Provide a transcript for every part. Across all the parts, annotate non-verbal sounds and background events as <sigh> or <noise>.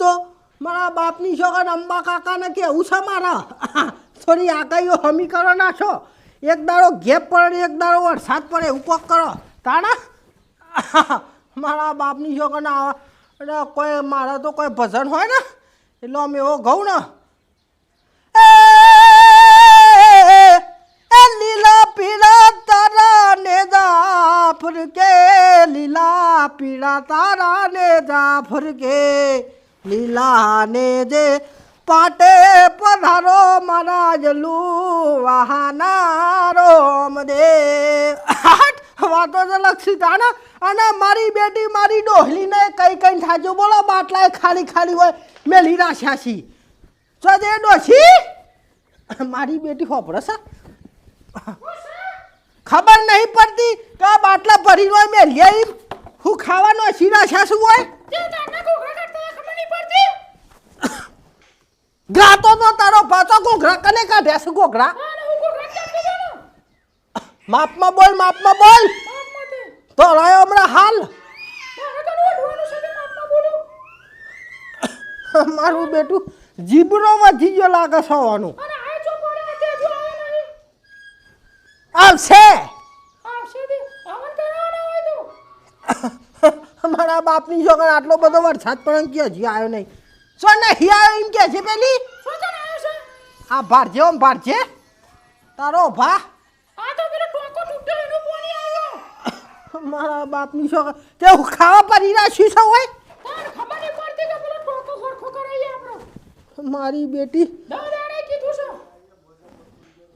તો મારા બાપની છોકરા અંબા કાકાને કેવું છે મારા? થોડી આગાહીઓ હમી કરો નાખો એક દાડો ગેપ પડે એક દાડો વરસાદ પડે ઉપક કરો. તાણા? મારા બાપની છોકરાને આવા કોઈ મારા તો કોઈ ભજન હોય ને, એટલે અમે એવો ઘઉં ને. લીલા પીળા તારા ને જાફર કે લીલા પીળા તારા ને જાફર કે લીલા ને જે પાટે પધારો મહારાજ જલુ વાહના રોમ દે <laughs> વાતો તો લક્ષી તાના અને મારી બેટી મારી ડોહલીને કઈ કઈ થાજો બોલો બાટલાએ ખાલી ખાલી હોય, મેલી રાખ્યા ચો સજે ડોશી, મારી બેટી હોપડે છે. ખબર નહીં પડતી કે બાટલા ભરી હોય મેં લઈ હું ખાવાનો શીરા છે શું હોય ગાતો તો તારો પાછો ઘોઘરા કને કાઢે છે ઘોઘરા માપમાં બોલ માપમાં બોલ. તો રહ્યો હમણાં હાલ. મારું બેટું જીબરો વધી ગયો લાગે છે હોવાનું. આવશે. <laughs> મારા બાપની છોકરા આટલો બધો વરસાદ પણ કે હજી આવ્યો નહીં. શું હિયા આવ્યો એમ કે છે પેલી? આ ભારજે ઓમ ભારજે તારો ભા. મારા બાપની શોખ તે હું ખાવા પર રાખ્યું છે હોય? મારી બેટી.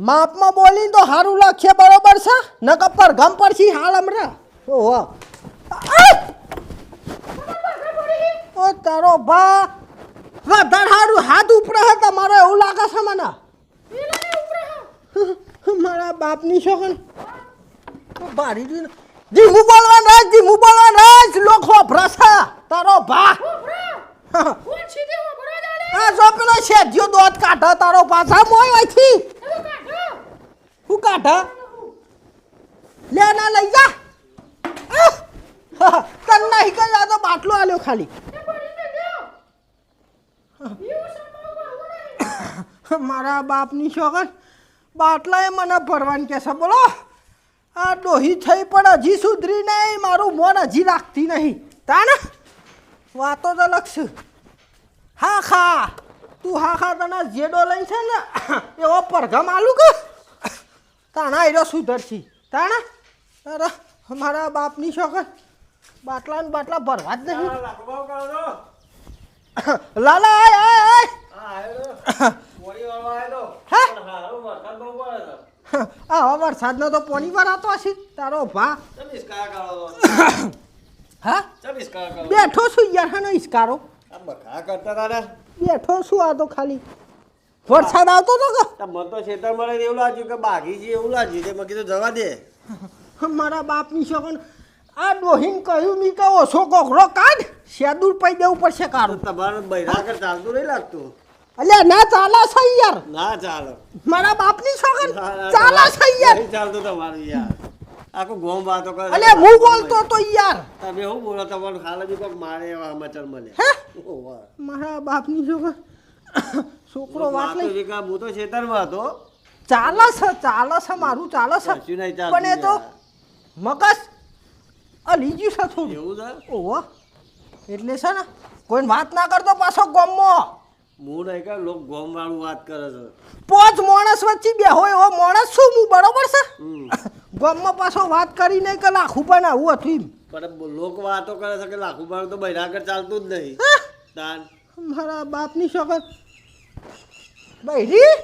માપમાં બોલી તો સારું લખીએ બરોબર છે? ન પર ગમ પડશે હાલ હમણાં. ઓહો! ઓ તારો ભા. વધારે સારું હાથ ઉપરે હે તમારે એવું લાગે છે મને. મારા બાપની છોકન બારી દીધું ધીમું બોલવાનું રાજ ધીમું બોલવાનું રાજ લોકો ભ્રસા તારો ભા આ જો પેલો શેઠિયો દોત કાઢો તારો પાછા મોય અહીંથી. હું કાઢે? લે ના લઈ જા! તન નહીં કે આ તો બાટલો આલ્યો ખાલી. <coughs> મારા બાપની છોકર બાટલાએ મને ભરવાની કહેશે, બોલો. આ ડોહી થઈ પણ હજી સુધરી નહીં, મારું મોન હજી રાખતી નહીં. તાને વાતો તો લક્ષ હા, ખા. તું હા, ખા, તને જેડો લઈ છે ને, <coughs> એવો પરઘમ આલુ કે? તાણા એરો સુધરશી. તાણા? અરે મારા બાપની છોકર બાટલા ને બાટલા ભરવા જ નહીં. લાલા આય આય આય. આ વરસાદનો તો. પોણી વાર આતો હશે તારો ભા. હા? બેઠો છું યાર હાનો ઈસકારો. બેઠો છું આ તો ખાલી. વરસાદ આવતો તો કે? મને તો ખેતર મળે એવું લાગ્યું કે બાગી છે એવું લાગ્યું છે. મેં કીધું જવા દે. મારા બાપની છોકન આ ડોહીન કહ્યું મી કે ઓછો કોકરો કાઢ. શેદુર પઈ દેવું પડશે કારું. તમારે બૈરા કર ચાલતું નહીં લાગતું. અલ્યા ના ચાલે છે યાર. ના ચાલો. મારા બાપની ના, ચાલે છે યાર. નહીં ચાલતું તમારું યાર. આખું ગોમ વાતો કરે અલ્યા હું બોલતો તો યાર. તમે હું બોલો તમારું ખાલે બી કોક મારે એવા સમાચાર મળે હે. મારા બાપની છોકર. છોકરો વાત લઈ છે કે હું તો ખેતરમાં હતો. ચાલે છે ચાલે છે મારું ચાલે છે. પણ એ તો યાર. મગજ લીજી છે થોડું એવું છે? ઓહો. એટલે છે ને કોઈ વાત ના કરતો પાછો ગમમાં મૂળ એ કે લોક ગોમ વાળું વાત કરે છે? પોચ માણસ વચ્ચે બે હોય એવો માણસ શું હું બરોબર છે. <laughs> ગમમાં પાછો વાત કરી નહીં કે લાખું પણ આવું હતું એમ. પણ લોક વાતો કરે છે કે લાખું પણ તો કર ચાલતું જ નહીં? તાન. મારા બાપની શોકત બૈરી?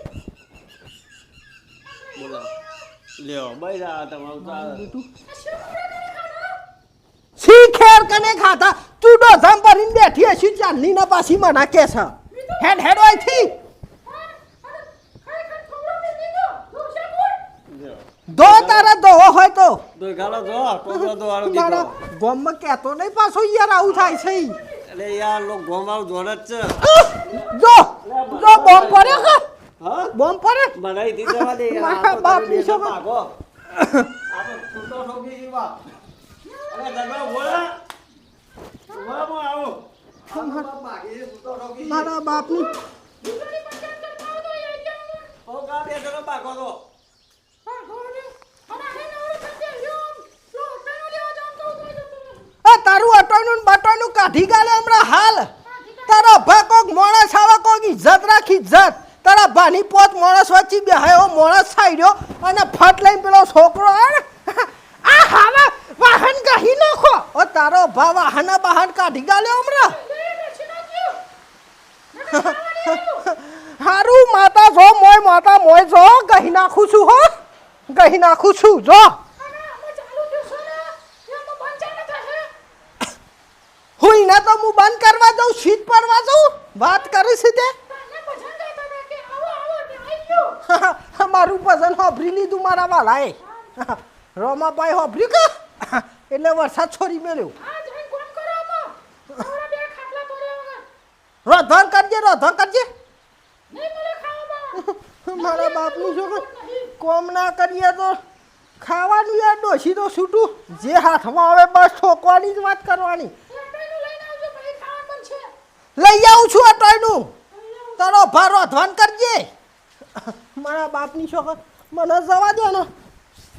બોલો. લ્યો બૈરા તમારું ચાલે. સી ખેર કને ખાતા તું ડોઝામ ભરીને બેઠી હશી ચાલની ના પાછી માં નાખે છે. હેડ હેડ હોયથી દો તારા દો હોય તો. દો ગાલો જો ટોપલો વાળો મારા દીકરો ગોમમાં કહેતો નહીં પાછો યાર આવું થાય છે. એટલે યાર લો ગોમ આવ જોડે જ છે. જો જો બોમ પડે કે? હા? બોમ પડે? મને અહીંથી જવા દે યાર. મારા આ તો. આ છૂટો ઠોકી છે મારા બાપની. ઓ કા બે જણો પાકો તો. આ તારું અટોયનું ને બટોયનું કાઢી ગાલે હમણાં હાલ. તારા ભા કોક માણસ આવે કોક ઇજ્જત રાખી ઇજ્જત તારા ભાની પોત માણસ વચ્ચે બેહાયો માણસ સાઈડ્યો અને ફટ લઈને પેલો છોકરો આવે આ હાવે વાહન કાઢી નાખો. ઓ, તારો ભા વાહન બહાન કાઢી ગાલ્યો હમણાં. હારું, માતા જો, મોય, માતા મોય જો કહી નાખું છું હો. કહી નાખું છું, જો. હું એના તો હું બંધ કરવા જાઉં શીત પડવા જાઉં વાત કરી છે તે <laughs> મારું પસંદ હોભરી લીધું મારા વાલાએ. <laughs> રોમાભાઈ હોભર્યું કે? એટલે વરસાદ છોડી મેળ્યો. રોધન કરજે રોધન કરજે. <laughs> મારા બાપનું છોકરો. કોમ ના કરીએ તો ખાવાનું યાર ડોસી તો છૂટું. જે હાથમાં આવે બસ ઠોકવાની જ વાત કરવાની. લઈ આવું છું આ ટોયનું તારો ભાર રોધવાન કરજે. <laughs> મારા બાપની છોકર મને જવા દો ને.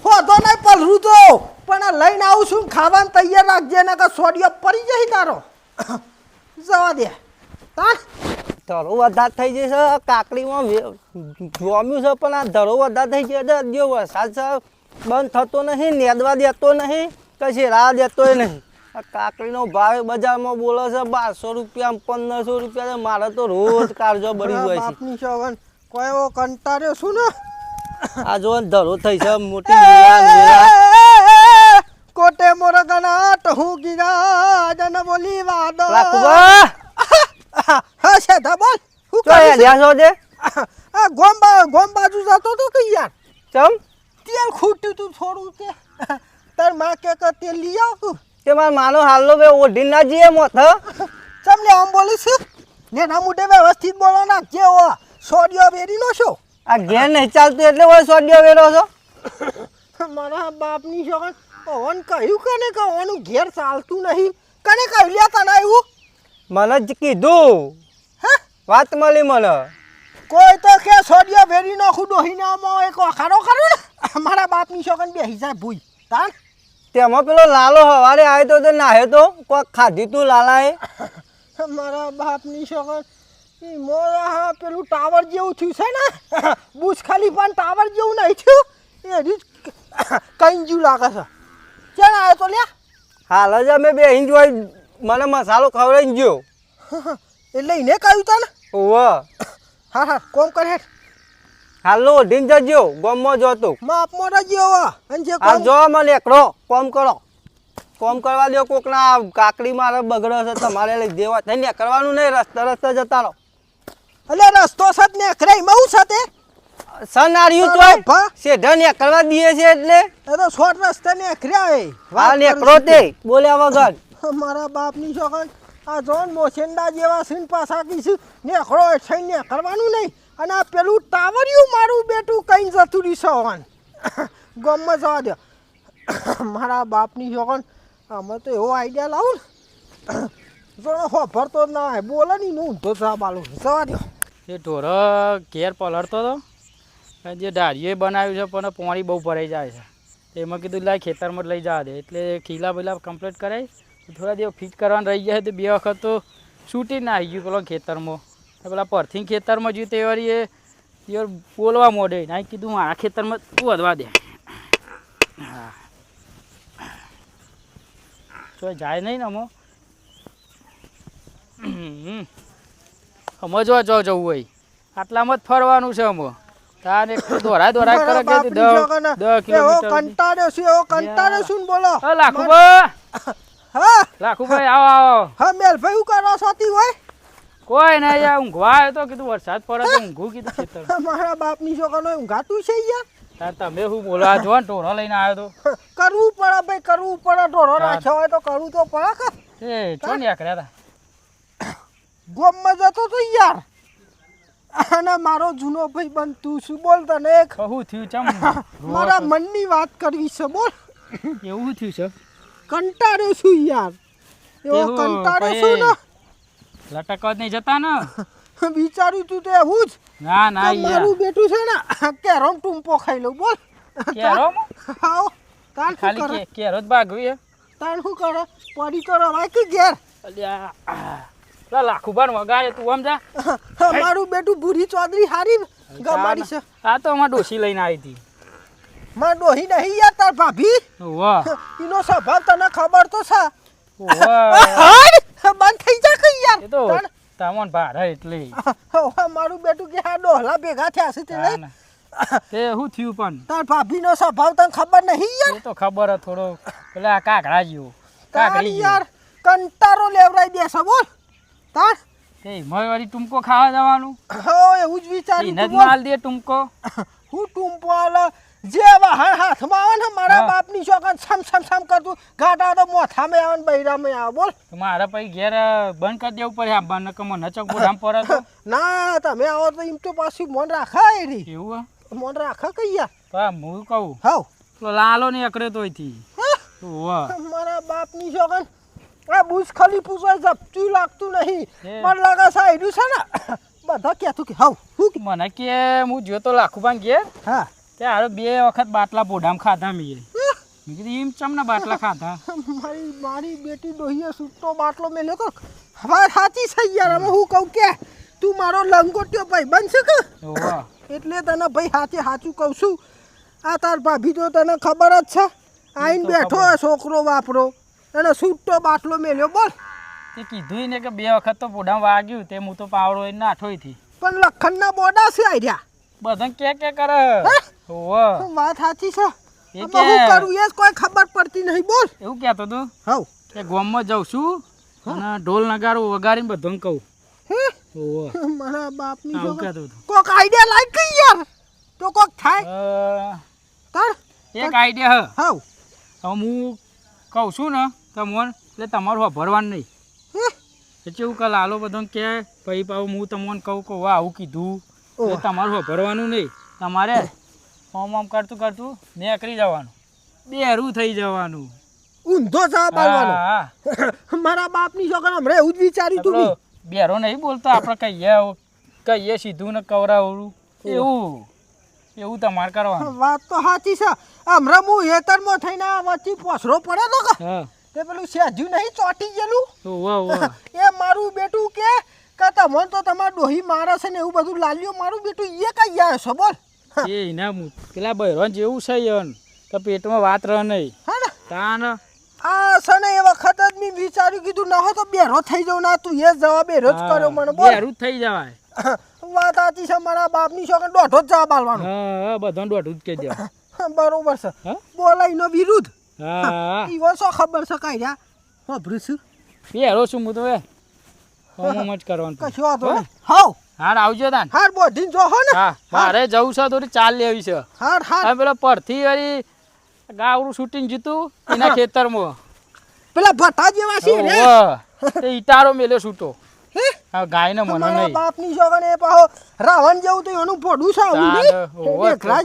હોધો નહીં પલરું તો. પણ લઈને આવું છું ખાવાનું તૈયાર રાખજે ને કે સોડિયો પડી જાય તારો. જવા દે. તા ધરો વધારે થઈ જશે કાકડીમાં જોમ્યું છે પણ આ ધરો વધારે થઈ ગયો છે જો વરસાદ છે બંધ થતો નહીં નેદવા દેતો નહીં કશી રાહ દેતોય નહીં. આ કાકડીનો ભાવ બજારમાં બોલે છે બારસો રૂપિયા પંદરસો રૂપિયા મારે તો રોજ કાળજો બળી ગયો છે. કોઈ કંટાળ્યો છું ને? આ જો ધરો થઈ છે મોટી. કોટે મોર ગણાટ હું ગીરા જન બોલી વાદો રાખુબા હા છે બોલ. હું ચો કરીશ? હેડ્યા છો? તે આ ગોમ બા ગોમ બાજુ જતો તો કે યાર? ચમ? તેલ ખૂટ્યું તું થોડું તે તારમાં કે કે તેલ લઈ આવ તે માર માનો હાલો બે ઓઢી ના જીએ મોથ ચમ લે આમ બોલીશ? ને ના મુડે વ્યવસ્થિત બોલો નાખજે ઓ સોડિયો વેરી નો છો? આ ઘેર નહીં ચાલતું એટલે હોય સોડિયો વેરો છો? મારા બાપની છોકર પવન કહ્યું કે કે કવાનું ઘેર ચાલતું નહીં? કને કહ્યું? લ્યા તને આવ્યું મને જ કીધું. હે? વાત મળી મને. કોઈ તો કે સોડિયો વેરી નાખું ડોહીને આમાં એક વખારો ખરો ને? મારા બાપની છોકર બેસી જાય ભૂઈ. તાન? તેમાં પેલો લાલો હવારે આવ્યો તો નાહ્યો તો કોક ખાધી તું લાલાએ. મારા બાપની છોકર પેલું ટાવર જેવું થયું છે ને? બુશ ખાલી પણ ટાવર જેવું નહીં થયું? એ રીત કઈ જેવું લાગે છે. ચાલ આવ્યો તો લ્યા? હાલ જ અમે બે ઇંચ હોય મને મસાલો ખવડાવી ગયો. એટલે એને કહ્યું તને? ઓવ હા હા કોમ કરે હાલો ઓઢીને જજો ગોમમાં જોતો માપ મોરા જેવો અને જે આ જો મને એકડો કોમ કરો. કોમ કરવા દો કોકના કાકડી મારે બગડો છે તમારે લઈ દેવા. થઈને કરવાનું નહીં રસ્તા રસ્તા જતા રહો. એટલે રસ્તો સત ને અખરે મઉ સતે સન તો સે ધન્ય કરવા દીએ છે એટલે? એ તો શોર્ટ રસ્તે ને અખરે આવે હાલ નેકરો બોલ્યા વગર. <laughs> મારા બાપની છોકર આ જોન મોસેન્ડા જેવા સીન પાછા કીશું ને થઈને ને કરવાનું નહીં. અને આ પેલું ટાવરિયું મારું બેટું કઈ જતું રહી સવાન <laughs> ગમમાં જવા દે <coughs> મારા બાપની છોકર આમાં તો એવો આઈડિયા લાવું ને. <coughs> જો હોભરતો જ ના બોલે નહીં, હું ઊંધો જવા બાલું દો એ ઢોર, ઘેર પલળતો હતો જે ડાળીએ બનાવ્યું છે, પણ પાણી બહુ ભરાઈ જાય છે. એમાં કીધું લાય ખેતરમાં લઈ જવા દે. એટલે ખીલા બીલા કમ્પ્લીટ કરાય. થોડા દિવસ ફિટ કરવાનું રહી જાય, તો બે વખત તો છૂટી ના આવી ગયું પેલો ખેતરમાં. પેલા પરથી ખેતરમાં જોયું તે વાળી એ, યાર, બોલવા મોડે. ના કીધું મારા ખેતરમાં તું વધવા દે. હા. તો જાય નહીં ને અમો. સમજવા જો જવું હોય. આટલામાં જ ફરવાનું છે અમે. તાને દોરા દોરા કરે કે બાપની દસ છોકરને દસ એવો કિલોમીટર કંટાળ્યો છું એવો કંટાળ્યો છું બોલો. હા લાખુભાઈ. હા. લાખુભાઈ આવો આવો. હા મેલભાઈ હું કરો સોતી હોય? કોઈ ના યાર ઊંઘવા આવ્યો તો કીધું વરસાદ પડે તો ઊંઘું કીધું ખેતર. <laughs> મારા બાપની છોકરનો ઊંઘાતું છે યાર તાર તમે હું બોલો જો ને ઢોરો લઈને આવ્યો તો. <laughs> કરવું પડે ભાઈ કરવું પડે. ઢોરો રાખ્યો હોય તો કરવું તો પડે કે. એ ને કર્યા હતા ગોમમાં જતો તો યાર. અને મારો જૂનો ભાઈ બન તું શું બોલ તને? એક કહું થયું ચમ. <laughs> મારા મનની વાત કરવી છે બોલ. એવું થયું છે? કંટાળ્યો છું યાર. એવો કંટાળો કંટાળ્યો છું ને. લટકવા નહીં જતા ને. <laughs> વિચાર્યું તું તો એવું જ. ના ના મારું બેટું છે ને કેરોમ ટૂંપો ખાઈ લઉં બોલ. કેરોમ? <laughs> તાણ શું ખાલી કે કેરો જ ભાગવી તાણ શું કરે? પડી તો રવાય કે ઘેર? અલ્યા પેલા લાખુબાન વગાડે તું આમ જા. મારું બેટું ભૂરી ચૌધરી હારી ગમાડી છે. આ તો અમાર ડોસી લઈને આવી હતી. માં ડોહી નહીં યાર તાર ભાભી. વાહ એનો સ્વભાવ તને ખબર તો છે. બંધ થઈ જા કઈ યાર. એ તો. તામોન ભારે એટલે. મારું બેટું કે હા ડોહલા ભેગા થયા છે તે ના, તે શું થયું પણ? તાર ભાભીનો સ્વભાવ તને ખબર નહીં યાર? એ તો ખબર થોડો પેલા કાકડા જેવો. કાકડી યાર કંટારો લેવરાઈ દે બોલ. તાર? તે વાળી ટૂંકો ખાવા જવાનું? હો એવું જ વિચારી બોલ. માલ દે ટૂંકો. <laughs> હું ટૂંપો આલા જે વાહણ હાથમાં આવે ને મારા બાપની છોકરા છમ છમ છમ કરતું ગાટા તો મોથામાં આવે ને બૈરામે આવે બોલ. મારા પછી ઘેર બંધ કરી દેવું પડે આ બંધ કમો નચક બોડામ પર <laughs> ના તમે આવો તો એમ તો પાછું મોન રાખાય રી એવું મોન રાખા કઈ યાર? પણ હું કહું. હાવ. લાલો ને અકરે તો થી હા? વાહ મારા બાપની છોકરા આ બુસ ખાલી પૂછવા જપતું લાગતું નહીં. મને લાગે સાઈડું છે ને બધા કહેતું કે હાવ હું મને કે હું જોયો તો લાખુબાન ઘેર હા. તે હારો બે વખત બાટલા બોડામ ખાધા મીએ મેં કીધું એમ ચમના બાટલા ખાધા? મારી મારી બેટી ડોહીએ સૂટો બાટલો મેલ્યો લેતો હવે સાચી છે યાર હવે હું કહું કે તું મારો લંગોટ્યો ભાઈ બનશે કે? એટલે તને ભાઈ હાથે સાચું કહું છું. આ તાર ભાભી તો તને ખબર જ છે. આઈને બેઠો. છોકરો વાપરો. અને સૂટો બાટલો મેલ્યો બોલ. તે કીધું ને કે બે વખત તો બોડામ વાગ્યું તે હું તો પાવડો એને નાઠોયથી પણ લખનના બોડા છે આર્યા બધાને કે કે કરે? વાહ વાત સાચી છે? એ કે હું કરું એ જ કોઈ ખબર પડતી નહીં બોલ. એવું કહેતો તું? હવ. કે ગામમાં જાઉં છું અને ઢોલ નગારો વગાડીને બધાને કહું. વાહ મારા બાપની હતો કોક આઈડિયા લાઈક કઈ યાર? તો કોક થાય. કર એક આઈડિયા હ. હવ. હું કહું છું ને તમને એટલે તમારું ભરવાનું નહીં. એટલે એવું કેવું કે લાલો બધો કે ભાઈ પાછું હું તમને કહું કે વાહ આવું કીધું. એટલે. તમારું ભરવાનું નહીં. તમારે ઓમ ઓમ કરતું કરતું નીકળી જવાનું. બેરું થઈ જવાનું. ઊંધો સાહેબ આવવાનો. <laughs> મારા બાપની છોકરા હમણાં એવું જ વિચાર્યું તું બેરો નહીં બોલતો આપણે કહીએ કહીએ સીધું ને કવરાવડું. એવું. એવું તમારે કરવાનું. વાત તો સાચી છે. હમણાં હું હેતરમાં થઈને વચ્ચે પોસરો પડે તો કે તે પેલું સેજ્યું નહીં ચોટી ગયેલું? <laughs> એ મારું બેટું કે કે તમને તો તમારું ડોહી મારે છે ને એવું બધું લાલ્યું. મારું બેટું એ કઈ આવે છે બોલ એ ના પેલા બૈરોન જેવું છે યન. તો પેટમાં વાત રહે નહીં. હા ને. તાન. આ છે ને એ વખત જ મેં વિચાર્યું કીધું ના હોય તો બેરો થઈ જાઉં. ના તું એ જવાબ બેરો જ કર્યો મને બોલ. બેરું થઈ જવાય. <laughs> વાત સાચી છે મારા બાપની છોકરા દોઢો જ જવાબ આલવાનો. હા બધો દોઢું જ કહી દેવા <laughs> બરોબર છે? બોલાઈનો વિરુદ્ધ. હા. ઈવો શું ખબર છે કાંઈ બેરો છું હું તો એ. હોમ જ કરવાનું કશું વાંધો નહીં. હાવ. હાર આવજો તાન. હાર બોધીને જો હો ને. હા મારે જવું છે થોડી ચાલ લેવી છે. હાર હાર. પેલો પરથી વળી ગાવડું શૂટિંગ જીતું એના ખેતરમાં. પેલા ભટ્ટા જેવા છે ને. ઓવે. તે ઈટારો મેલ્યો છૂટો. હે? ગાય ને મને નહીં. બાપની છોકરાને એ પાહો રાવણ જેવું તો એનું પોડું છે આવું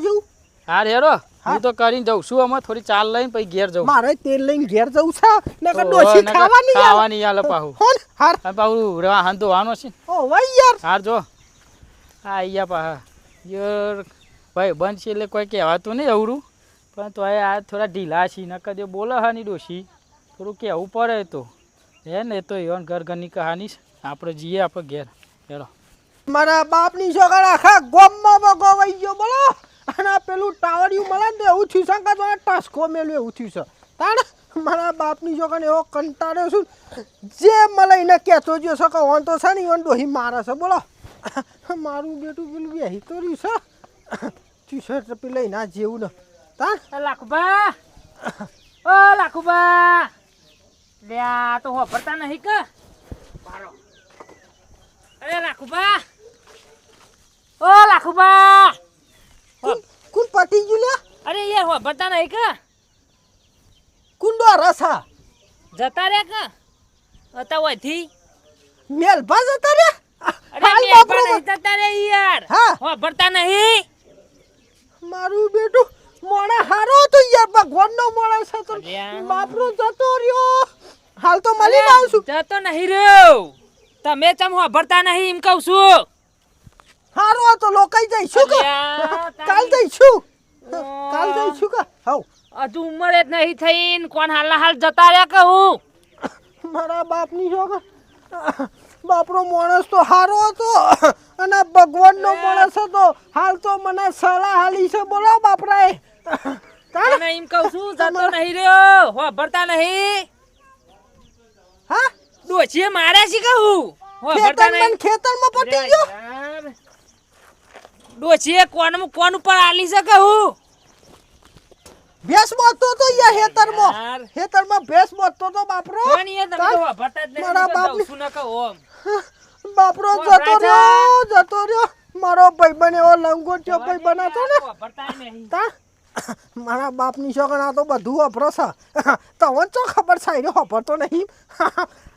જેવું. હાર હેરો. હું તો કરીને જઉં છું અમે થોડી ચાલ લઈને પછી ઘેર જઉં. મારે તેલ લઈને ઘેર જવું છે નકર ખાવાની ખાવાની આલે પાહુ. હોન હાર. પાહુ વાહન તો વાનો છે. ઓ વાય યાર. હાર જો. આ અહીંયા પાહા. યાર ભાઈ બંધ છે એટલે કોઈ કહેવાતું નહીં અવરું. પણ તો આ થોડા ઢીલા છે નકર જો બોલે હા ની ડોશી. થોડું કહેવું પડે તો. હે ને તો એવન ઘર ઘરની કહાની છે. આપણે જઈએ આપણે ઘેર. હેલો. મારા બાપની છોકરા આખા ગોમમાં ગોવાઈ ગયો બોલો. અને આ પેલું ટાવરિયું મળે ને એવું થયું છે કે તો ટસકો મેલ્યો એવું થયું છે. તાણ મારા બાપની છોકરાને એવો કંટાળ્યો છું. જે મળે એને કહેતો જો છે કે ઓન તો છે ને ઈવન ડોહી મારે છે બોલો. મારું બેટું પેલું બેહી તો રહ્યું છે. ટી શર્ટ પેલું આ જેવું ને. તાણ. લાખુબા ઓ લાખુબા લે આ તો વાપરતા નહીં કે. મારો. અરે લાખુબા ઓ લાખુબા કોણ પટી ગયું લે અરે યાર વાપરતા નહીં કે. કુંડો રસા. જતા રે કે? હતા હોયથી મેલભા જતા રે અરે મેલબા બાપરો નહીં જતા રે યાર. હા. વાપરતા નહીં. મારું બેટું મોણા હારો તો યાર ભગવાનનો મોણા છે તો. અલ્યા. બાપરો જતો રહ્યો. હાલ તો મળી આવું છું. જતો નહીં રહ્યો. તમે ચમ વાપરતા નહીં એમ કહું છું. હારું તો લોકાઈ જાય. શું કા કાલ જઈશું કાલ જઈશું કા હાઉ. હજુ ઉંમર જ નહીં થઈ ને કોણ હાલના હાલ જતા રહ્યા કહું મારા બાપની છોકર બાપરો માણસ તો હારો હતો અને ભગવાનનો માણસ હતો. હાલ તો મને સલાહ હાલી છે બોલો બાપરાએ તને એમ કહું છું જતો નહીં રહ્યો. વાપરતા નહીં. હા? ડોશીએ માર્યા છે કહું ભરતા ખેતરમાં ને ખેતરમાં પટી ગયો? ડોશીએ કોણ કોણ ઉપર આલી છે હું? ભેંસ મોતો તો યા હેતરમાં. હેતરમાં ભેંસ મોતો તો બાપરો. કોણ યે તમે તો? વાપરતા જ નહીં મારા બાપ બાપની- ન કહું ઓમ. બાપરો જતો. રહ્યો જતો રહ્યો. મારો ભાઈબંધ એવો થયો ભાઈ બનાતો ને. તા મારા બાપની છોકરા આ તો બધું વાપરો છે. તમને ચો ખબર છે એને વાપરતો નહીં?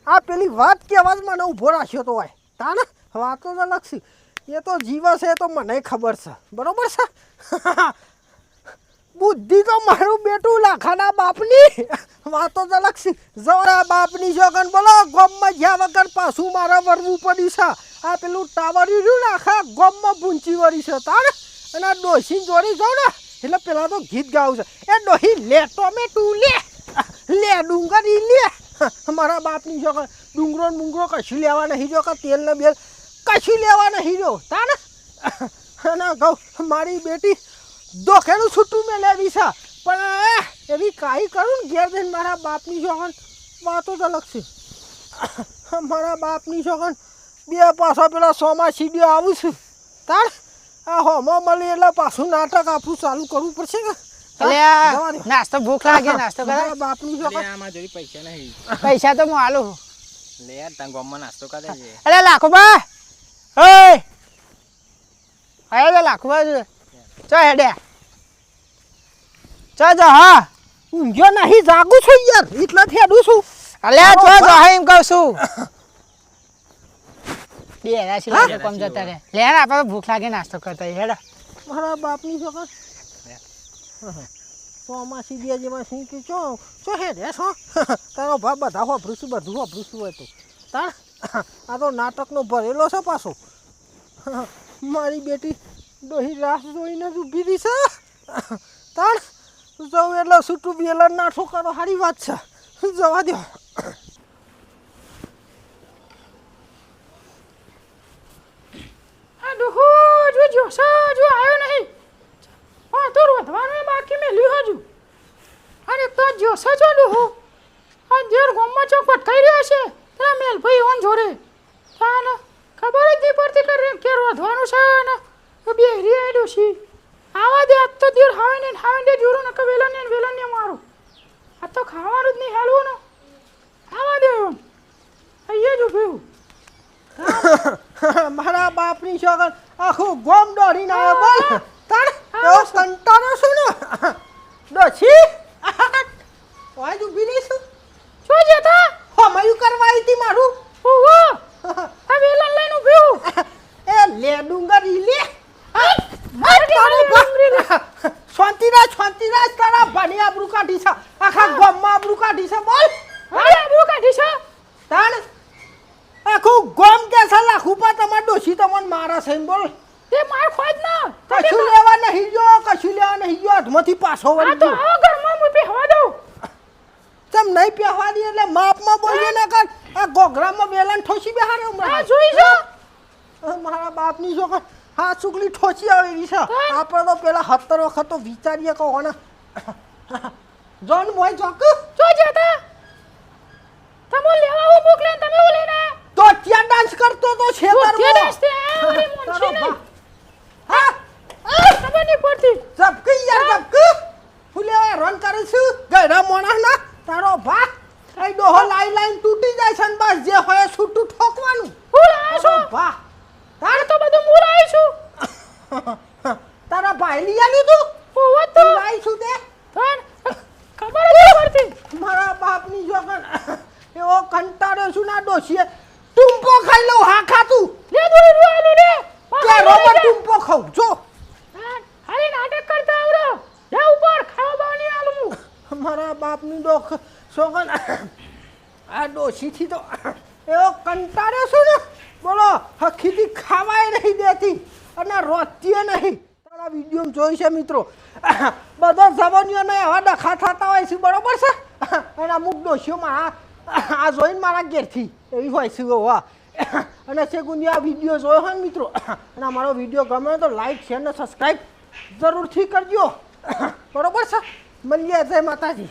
આ પેલી વાત કહેવા જ મને ઊભો રાખ્યો તો હોય. તા ને વાતો તો લખશી એ તો જીવ છે તો મને ખબર છે. બરોબર છે? <laughs> બુદ્ધિ તો મારું બેટું લાખાના બાપની. વાતો તો લખશી જરા બાપની જોગન બોલો, ગોમમાં જ્યાં વગર પાછું મારા વરવું પડ્યું છે. આ પેલું ટાવર રહ્યું ને આખા ગોમમાં ભૂંચી વળી છે, તાર. અને આ ડોસી જોડી જાઉં ને, એટલે પેલા તો ગીત ગાવું છે. એ ડોહી, લે ટોમેટું લે. લે ડુંગળી લે. મારા બાપની જોગન ડુંગરો ડુંગરો કશું લેવા નહીં જો કે તેલ ને બેલ કશું લેવા નહીં જો તા ને અને કહું મારી બેટી દોખેનું છૂટું મેં લેવી છે. પણ એ, એવી કાંઈ કરું ને ઘેર જઈને મારા બાપની છોકન વાતો તો અલગ છે. મારા બાપની છોકન બે પાછા પેલા સોમાં સીડીઓ આવું છું. તાર આ હોમો મળી એટલે પાછું નાટક આપણું ચાલુ કરવું પડશે કે? નાસ્તો ભૂખ લાગે નાસ્તો કરે. બાપની છોકન આમાં જોઈ પૈસા નહીં. પૈસા તો હું હાલું લે ગામમાં નાસ્તો કરે અરે લાખો લાખુબા ઓય આયો રે લાખુબા ચો હેડે. ચો જો હા. ઊંઘ્યો નહીં જાગું છું યાર. એટલે ફેડું છું. અલ્યા ચો જો હા એમ કહું છું. બે રાશી લાગે કોમ જતા રે લે આપણે ભૂખ લાગે નાસ્તો કરતા હેડા હેડો. મારા બાપની છોકર. ચોમાસી બે જેમાં શું કે ચો? ચો હે. રે છો તારો બાપ બધા હોભરું છું બધું હોભરું છું હોય તો. તાર? આ તો નાટકનો ભરેલો છે પાછો. મારી બેટી ડોહી રાસ જોઈને જ ઊભી રહી છે. તાર જવું એટલે છૂટું બેલર નાઠો કરો, સારી વાત છે. જવા દો જો જોજો આવ્યો નહીં. હા તો રોધવાનું બાકી હજુ. અરે તો જો સજો ડોહો. આ દેર ગોમમાં ચોકટ કરી રહ્યા છે. પેલા મેલભાઈ ઓન જોડે. હા ખબર જ નહીં પડતી કે રે- કે રોધવાનું છે ને તો બે રી છે. આવા દે આજ તો દેર હાવે ને હાવે દે જોરું ને કે વેલા ને વેલા ને મારું. આ તો ખાવાનું જ નહીં હાલવું ને. આવા દે અહીંયા જો ભેવું <laughs> મારા બાપની છોકર આખું ગોમ દોડીને આવ્યો બોલ. તણ એવો સંતાનો છું ને. <laughs> ડોછી <laughs> ઓય જ રહી છું. શું જતા હોમયું કરવા આવી હતી મારું? ઓહો! આ વેલણ લઈને ઊભી <laughs> એ લે ડુંગર ઈ લે. માર તારો બા- <laughs> શાંતિરાજ શાંતિરાજ તારા ભણી આબરૂ કાઢી છે. આખા ગોમમાં આબરૂ કાઢી છે બોલ. અરે આબુ કાઢી છે. તાણ આખું ગોમ કે છે લાખું પા તમાર ડોશી તમને મારા છે બોલ. તે માર ખોજ ના. કશું લેવા નહીં ગયો કશું લેવા નહીં ગયો. હાથમાંથી પાછો વળી ગયો આવો ઘરમાં મૂપી હવા દઉં તમ નહીં પહેવા દે એટલે માપમાં બોલીએ ને કર આ ગોગરામાં વેલણ ઠોસી બેહારે આ હમણાં જોઈ છો આ બાપની છોકર હા ચૂકલી ઠોસી આવેલી છે. આપણે તો પેલા હતર વખત તો વિચારીએ કહો ને. જોન મોય ચોક જો જતા. તમો લેવા હું મોકલે તમે હું લેને તો ત્યાં ડાન્સ કરતો તો છે છેતરમાં તે ડાન્સ તે તારો નહીં. બા- હા. આ ખબર નહીં પડતી. ઝબકી યાર ઝબકી ફૂલે રન કરે છું. ગયરા મોણા ના. તારો ભા. કઈ ડોહો લાઈ લાઈન તૂટી જાય છે ને બસ. જે હોય છૂટું ઠોકવાનું. હું લાયા તારો છો. ભા. તારે હું લાવી છું. તારા ભાઈ લઈ આવ્યું તું? હોવા તો. તું છું તે. પણ ખબર જ પડતી. મારા બાપની જોગન એવો કંટાળો છું ના ડોસીએ ટૂંપો ખાઈ લઉં હા ખાતું લે દોડી રૂ આલુ લે. કે રોબર ટુંપો ખાઉં? જો. હારી નાટક કરતા આવરો. જા ઉપર ખાવા બાવાની આલુ હું. મારા બાપની ડોખ સોગન આ ડોશીથી તો એવો કંટાળો છું ને. બોલો હખીથી ખાવાય નહીં દેતી અને રોતીએ નહીં. તારા વીડિયો જોઈ છે મિત્રો? બધા જવાનીઓને એવા ડખા થતા હોય છે, બરોબર છે? અને અમુક ડોશીઓમાં આ જોઈને મારા ઘેરથી એવી હોય છે હોવા અને છે આ વીડિયો જોયો હોય મિત્રો? અને અમારો વીડિયો ગમે તો લાઈક શેર ને સબસ્ક્રાઈબ જરૂરથી કરજો. બરોબર છે? મળીએ, જય માતાજી.